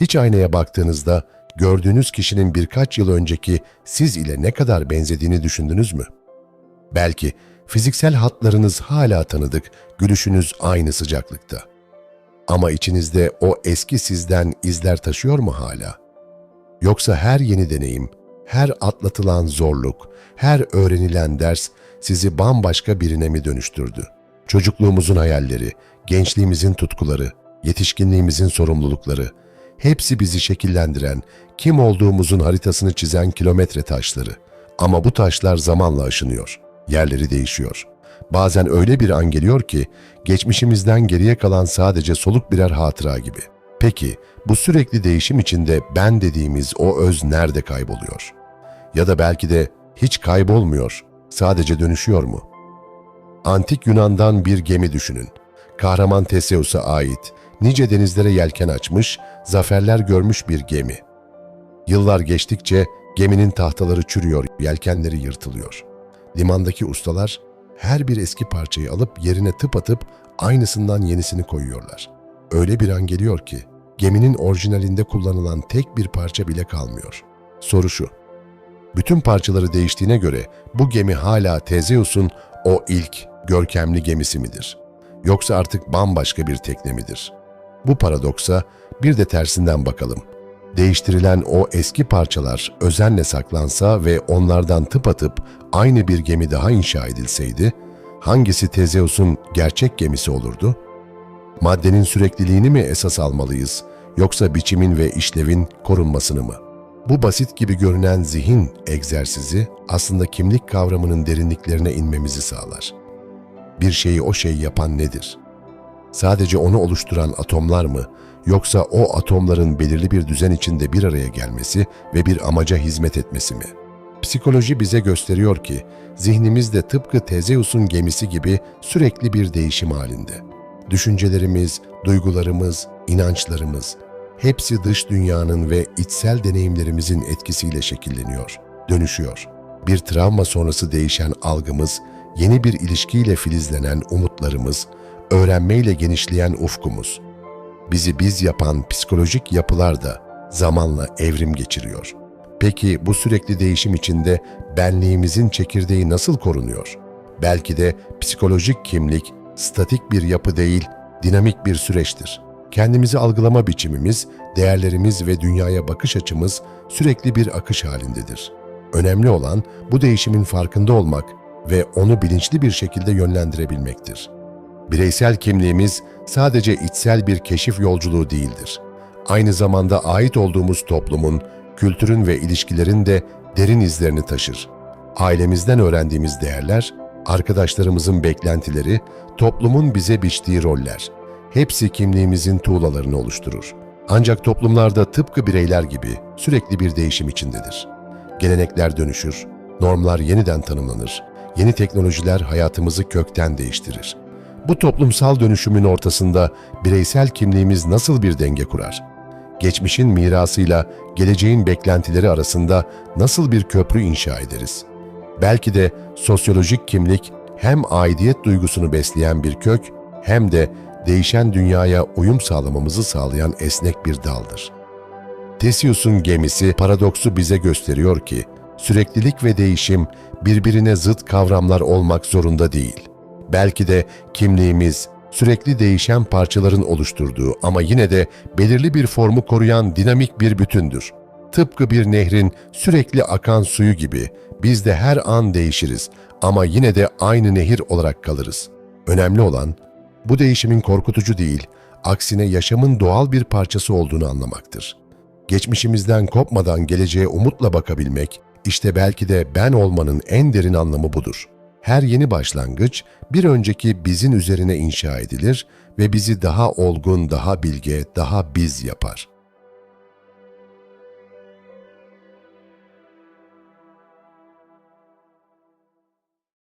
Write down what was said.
Hiç aynaya baktığınızda gördüğünüz kişinin birkaç yıl önceki siz ile ne kadar benzediğini düşündünüz mü? Belki fiziksel hatlarınız hala tanıdık, gülüşünüz aynı sıcaklıkta. Ama içinizde o eski sizden izler taşıyor mu hala? Yoksa her yeni deneyim, her atlatılan zorluk, her öğrenilen ders sizi bambaşka birine mi dönüştürdü? Çocukluğumuzun hayalleri, gençliğimizin tutkuları, yetişkinliğimizin sorumlulukları, hepsi bizi şekillendiren, kim olduğumuzun haritasını çizen kilometre taşları. Ama bu taşlar zamanla aşınıyor, yerleri değişiyor. Bazen öyle bir an geliyor ki, geçmişimizden geriye kalan sadece soluk birer hatıra gibi. Peki, bu sürekli değişim içinde ben dediğimiz o öz nerede kayboluyor? Ya da belki de hiç kaybolmuyor, sadece dönüşüyor mu? Antik Yunan'dan bir gemi düşünün. Kahraman Teseus'a ait, nice denizlere yelken açmış, zaferler görmüş bir gemi. Yıllar geçtikçe geminin tahtaları çürüyor, yelkenleri yırtılıyor. Limandaki ustalar her bir eski parçayı alıp yerine tıpatıp aynısından yenisini koyuyorlar. Öyle bir an geliyor ki geminin orijinalinde kullanılan tek bir parça bile kalmıyor. Soru şu. Bütün parçaları değiştiğine göre bu gemi hala Tezeus'un o ilk görkemli gemisi midir? Yoksa artık bambaşka bir tekne midir? Bu paradoksa bir de tersinden bakalım. Değiştirilen o eski parçalar özenle saklansa ve onlardan tıpatıp aynı bir gemi daha inşa edilseydi, hangisi Tezeus'un gerçek gemisi olurdu? Maddenin sürekliliğini mi esas almalıyız yoksa biçimin ve işlevin korunmasını mı? Bu basit gibi görünen zihin egzersizi aslında kimlik kavramının derinliklerine inmemizi sağlar. Bir şeyi o şey yapan nedir? Sadece onu oluşturan atomlar mı yoksa o atomların belirli bir düzen içinde bir araya gelmesi ve bir amaca hizmet etmesi mi? Psikoloji bize gösteriyor ki zihnimiz de tıpkı Tezeus'un gemisi gibi sürekli bir değişim halinde. Düşüncelerimiz, duygularımız, inançlarımız hepsi dış dünyanın ve içsel deneyimlerimizin etkisiyle şekilleniyor, dönüşüyor. Bir travma sonrası değişen algımız, yeni bir ilişkiyle filizlenen umutlarımız, öğrenmeyle genişleyen ufkumuz. Bizi biz yapan psikolojik yapılar da zamanla evrim geçiriyor. Peki bu sürekli değişim içinde benliğimizin çekirdeği nasıl korunuyor? Belki de psikolojik kimlik statik bir yapı değil, dinamik bir süreçtir. Kendimizi algılama biçimimiz, değerlerimiz ve dünyaya bakış açımız sürekli bir akış halindedir. Önemli olan bu değişimin farkında olmak ve onu bilinçli bir şekilde yönlendirebilmektir. Bireysel kimliğimiz sadece içsel bir keşif yolculuğu değildir. Aynı zamanda ait olduğumuz toplumun, kültürün ve ilişkilerin de derin izlerini taşır. Ailemizden öğrendiğimiz değerler, arkadaşlarımızın beklentileri, toplumun bize biçtiği roller, hepsi kimliğimizin tuğlalarını oluşturur. Ancak toplumlarda tıpkı bireyler gibi sürekli bir değişim içindedir. Gelenekler dönüşür, normlar yeniden tanımlanır, yeni teknolojiler hayatımızı kökten değiştirir. Bu toplumsal dönüşümün ortasında bireysel kimliğimiz nasıl bir denge kurar? Geçmişin mirasıyla geleceğin beklentileri arasında nasıl bir köprü inşa ederiz? Belki de sosyolojik kimlik hem aidiyet duygusunu besleyen bir kök hem de değişen dünyaya uyum sağlamamızı sağlayan esnek bir daldır. Theseus'un gemisi paradoksu bize gösteriyor ki süreklilik ve değişim birbirine zıt kavramlar olmak zorunda değil. Belki de kimliğimiz sürekli değişen parçaların oluşturduğu ama yine de belirli bir formu koruyan dinamik bir bütündür. Tıpkı bir nehrin sürekli akan suyu gibi biz de her an değişiriz ama yine de aynı nehir olarak kalırız. Önemli olan bu değişimin korkutucu değil, aksine yaşamın doğal bir parçası olduğunu anlamaktır. Geçmişimizden kopmadan geleceğe umutla bakabilmek, işte belki de ben olmanın en derin anlamı budur. Her yeni başlangıç bir önceki bizin üzerine inşa edilir ve bizi daha olgun, daha bilge, daha biz yapar.''